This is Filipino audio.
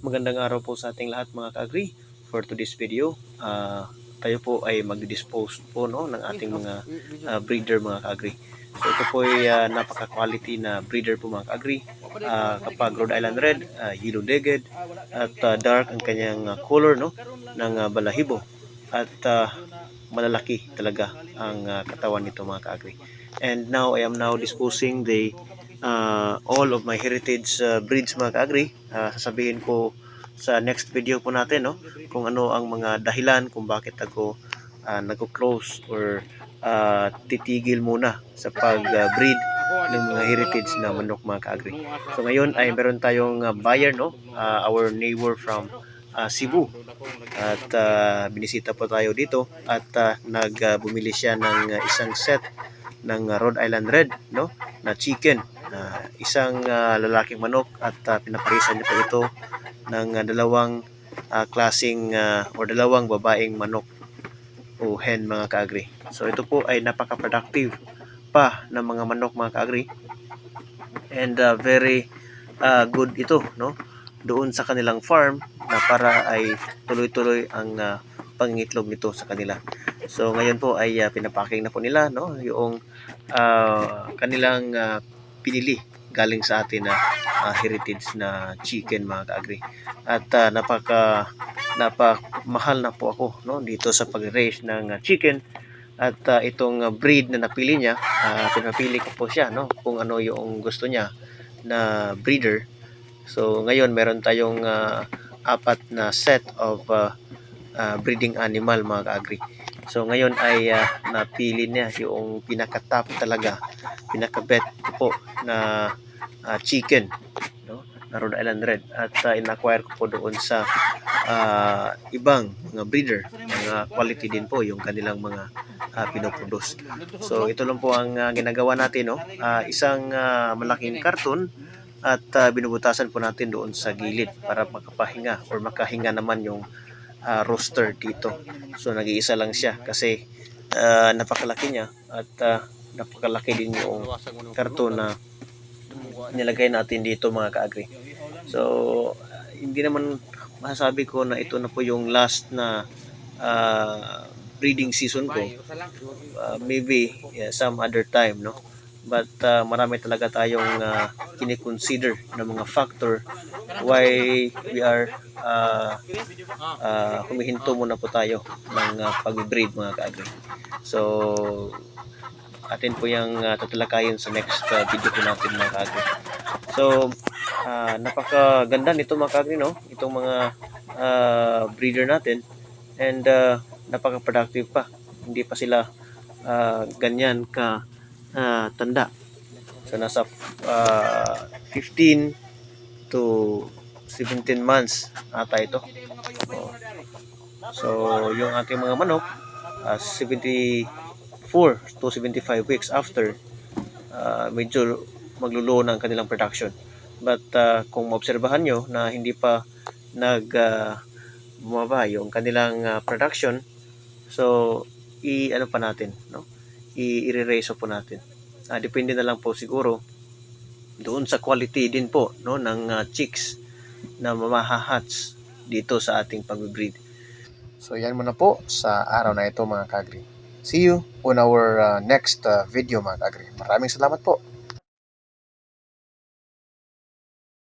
Magandang araw po sa ating lahat mga ka-agri. For today's video, ah, tayo po ay mag-dispose po no, ng ating mga ah, breeder mga ka-agri. So ito po ay ah, napaka-quality na breeder po mga ka-agri. Ah, kapag Rhode Island Red, ah, Yellow Legged, at ah, dark ang kanyang ah, color no, ng ah, balahibo. At ah, malalaki talaga ang ah, katawan nito mga ka-agri. And now I am now disposing the uh, all of my heritage uh, breeds mga ka-agri. Uh, sasabihin ko sa next video po natin no kung ano ang mga dahilan kung bakit ako uh, nagko-close or uh, titigil muna sa pag-breed ng mga heritage na manok mga ka-agri. So ngayon ay meron tayong uh, buyer no, uh, our neighbor from uh, Cebu. At uh, binisita po tayo dito at uh, nagbumili siya ng uh, isang set ng uh, Rhode Island Red no na chicken isang uh, lalaking manok at uh, pinaparisan niya po ito ng uh, dalawang uh, klasing uh, or dalawang babaeng manok o hen mga kaagri. So ito po ay napaka-productive pa ng mga manok mga kaagri and uh, very uh, good ito no doon sa kanilang farm na para ay tuloy-tuloy ang uh, pangingitlog nito sa kanila. So ngayon po ay uh, pinapaking na po nila no yung uh, kanilang uh, pinili galing sa atin na uh, heritage na chicken mga kaagri. At uh, napaka napamahal na po ako no dito sa pag-raise ng uh, chicken at uh, itong uh, breed na napili niya, uh, pinapili ko po siya no kung ano yung gusto niya na breeder. So ngayon meron tayong uh, apat na set of uh, uh, breeding animal mga kaagri. So ngayon ay uh, napili niya yung pinaka-top talaga, pinaka-bet po na uh, chicken, no? na Rhode Island Red. At uh, in-acquire ko po doon sa uh, ibang mga breeder, mga quality din po yung kanilang mga uh, pinoproduce. So ito lang po ang uh, ginagawa natin, no? Uh, isang uh, malaking karton at uh, binubutasan po natin doon sa gilid para makapahinga or makahinga naman yung uh, roster dito. So nag-iisa lang siya kasi uh, napakalaki niya at uh, napakalaki din yung karton na nilagay natin dito mga kaagri. So uh, hindi naman masasabi ko na ito na po yung last na uh, breeding season ko. Uh, maybe yeah, some other time, no? But uh, marami talaga tayong uh, kinikonsider na mga factor why we are uh, uh, humihinto muna po tayo ng uh, pag-breed mga kaagri. So, atin po yung uh, tatalakayin sa next uh, video po natin mga kaagri. So, uh, napakaganda nito mga kaagri, no? Itong mga uh, breeder natin and uh, napaka-productive pa. Hindi pa sila uh, ganyan ka uh, tanda. So, nasa uh, 15 to 17 months ata ito. Oh. So, yung ating mga manok, uh, 74 to 75 weeks after, uh, medyo maglulo ng kanilang production. But uh, kung maobserbahan nyo na hindi pa nag uh, bumaba yung kanilang uh, production, so i ano pa natin, no? I-rereso po natin. Uh, depende na lang po siguro doon sa quality din po no ng uh, chicks na mamahahats dito sa ating pag-breed. So yan muna po sa araw na ito mga kagri. See you on our uh, next uh, video mga kagri. Maraming salamat po.